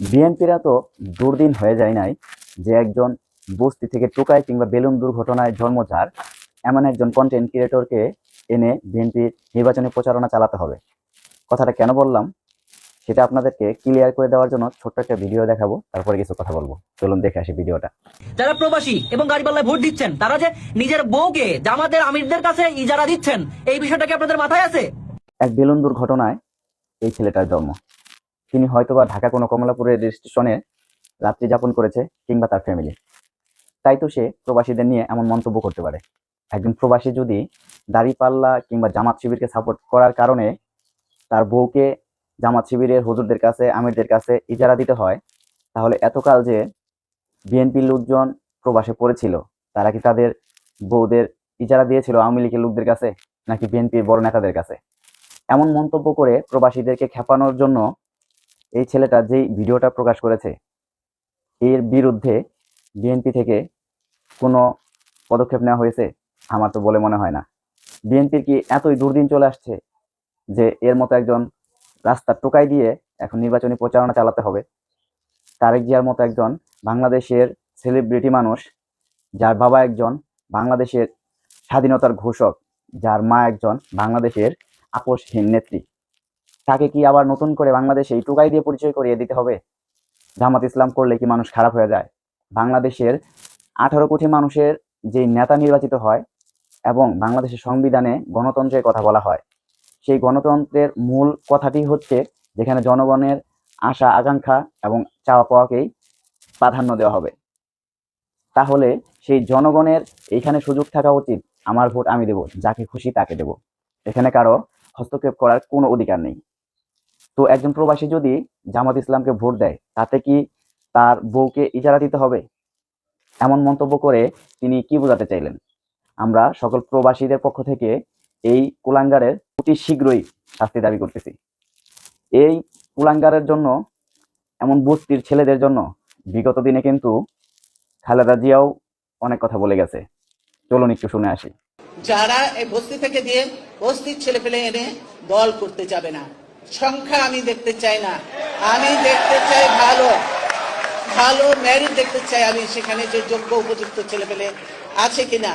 বিএনপিরা তো দুর্দিন হয়ে যায় নাই যে একজন বস্তি থেকে টোকাই কিংবা বেলুন দুর্ঘটনায় জন্ম যার এমন একজন কন্টেন্ট ক্রিয়েটরকে এনে বিএনপির নির্বাচনী প্রচারণা চালাতে হবে। কথাটা কেন বললাম? সেটা আপনাদেরকে ক্লিয়ার করে দেওয়ার জন্য ছোট্ট একটা ভিডিও দেখাবো তারপরে কিছু কথা বলব। চলুন দেখে আসি ভিডিওটা। যারা প্রবাসী এবং গাড়িপাল্লায় ভোট দিচ্ছেন তারা যে নিজের বউকে জামাতের আমিরদের কাছে ইজারা দিচ্ছেন এই বিষয়টা কি আপনাদের মাথায় আছে? এক বেলুন দুর্ঘটনায় এই ছেলেটার জন্ম। তিনি হয়তোবা ঢাকা কোনো কমলাপুরের রেল স্টেশনে রাত্রি যাপন করেছে কিংবা তার ফ্যামিলি তাই তো সে প্রবাসীদের নিয়ে এমন মন্তব্য করতে পারে। একজন প্রবাসী যদি দাড়িপাল্লা কিংবা জামাত শিবিরকে সাপোর্ট করার কারণে তার বউকে জামাত শিবিরের হুজুরদের কাছে, আমিরদের কাছে ইজারা দিতে হয়, তাহলে এতকাল যে বিএনপির লোকজন প্রবাসে পড়েছিল, তারা কি তাদের বউদের ইজারা দিয়েছিল আওয়ামী লীগের লোকদের কাছে, নাকি বিএনপির বড় নেতাদের কাছে? এমন মন্তব্য করে প্রবাসীদেরকে খেপানোর জন্য এই ছেলেটা যেই ভিডিওটা প্রকাশ করেছে, এর বিরুদ্ধে বিএনপি থেকে কোনো পদক্ষেপ নেওয়া হয়েছে? আমার তো বলে মনে হয় না। বিএনপির কি এতই দুর্দিন চলে আসছে যে এর মতো একজন রাস্তা টোকাই দিয়ে এখন নির্বাচনী প্রচারণা চালাতে হবে? তারেক জিয়ার মতো একজন বাংলাদেশের সেলিব্রিটি মানুষ, যার বাবা একজন বাংলাদেশের স্বাধীনতার ঘোষক, যার মা একজন বাংলাদেশের আপোষহীন নেত্রী। তাকে কি আবার নতুন করে বাংলাদেশে এই টুকাই দিয়ে পরিচয় করিয়ে দিতে হবে? জামাত ইসলাম করলে কি মানুষ খারাপ হয়ে যায়? বাংলাদেশের আঠারো কোটি মানুষের যে নেতা নির্বাচিত হয় এবং বাংলাদেশের সংবিধানে গণতন্ত্রের কথা বলা হয়, সেই গণতন্ত্রের মূল কথাটি হচ্ছে যেখানে জনগণের আশা, আকাঙ্ক্ষা এবং চাওয়া পাওয়াকেই প্রাধান্য দেওয়া হবে। তাহলে সেই জনগণের এইখানে সুযোগ থাকা উচিত, আমার ভোট আমি দেব, যাকে খুশি তাকে দেব। এখানে কারও হস্তক্ষেপ করার কোনো অধিকার নেই। তো একজন প্রবাসী যদি জামাত ইসলামকে ভোট দেয়, তাতে কি তার বউকে ইজারা দিতে হবে? এমন মন্তব্য করে তিনি কি বোঝাতে চাইলেন? আমরা সকল প্রবাসীদের পক্ষ থেকে এই কুলাঙ্গারের অতি শীঘ্রই শাস্তি দাবি করতেছি। এই কুলাঙ্গারের জন্য, এমন বস্তির ছেলেদের জন্য বিগত দিনে কিন্তু খালেদা জিয়াও অনেক কথা বলে গেছে। চলুন একটু শুনে আসি। যারা এই বস্তি থেকে দিয়ে বস্তির ছেলে পেলে এনে দল করতে যাবে না সংখ্যা আমি দেখতে চাই না। আমি দেখতে চাই ভালো। ভালো ম্যারিট দেখতে চাই আমি। সেখানে যে যোগ্য উপযুক্ত ছেলে পেলে আছে কিনা।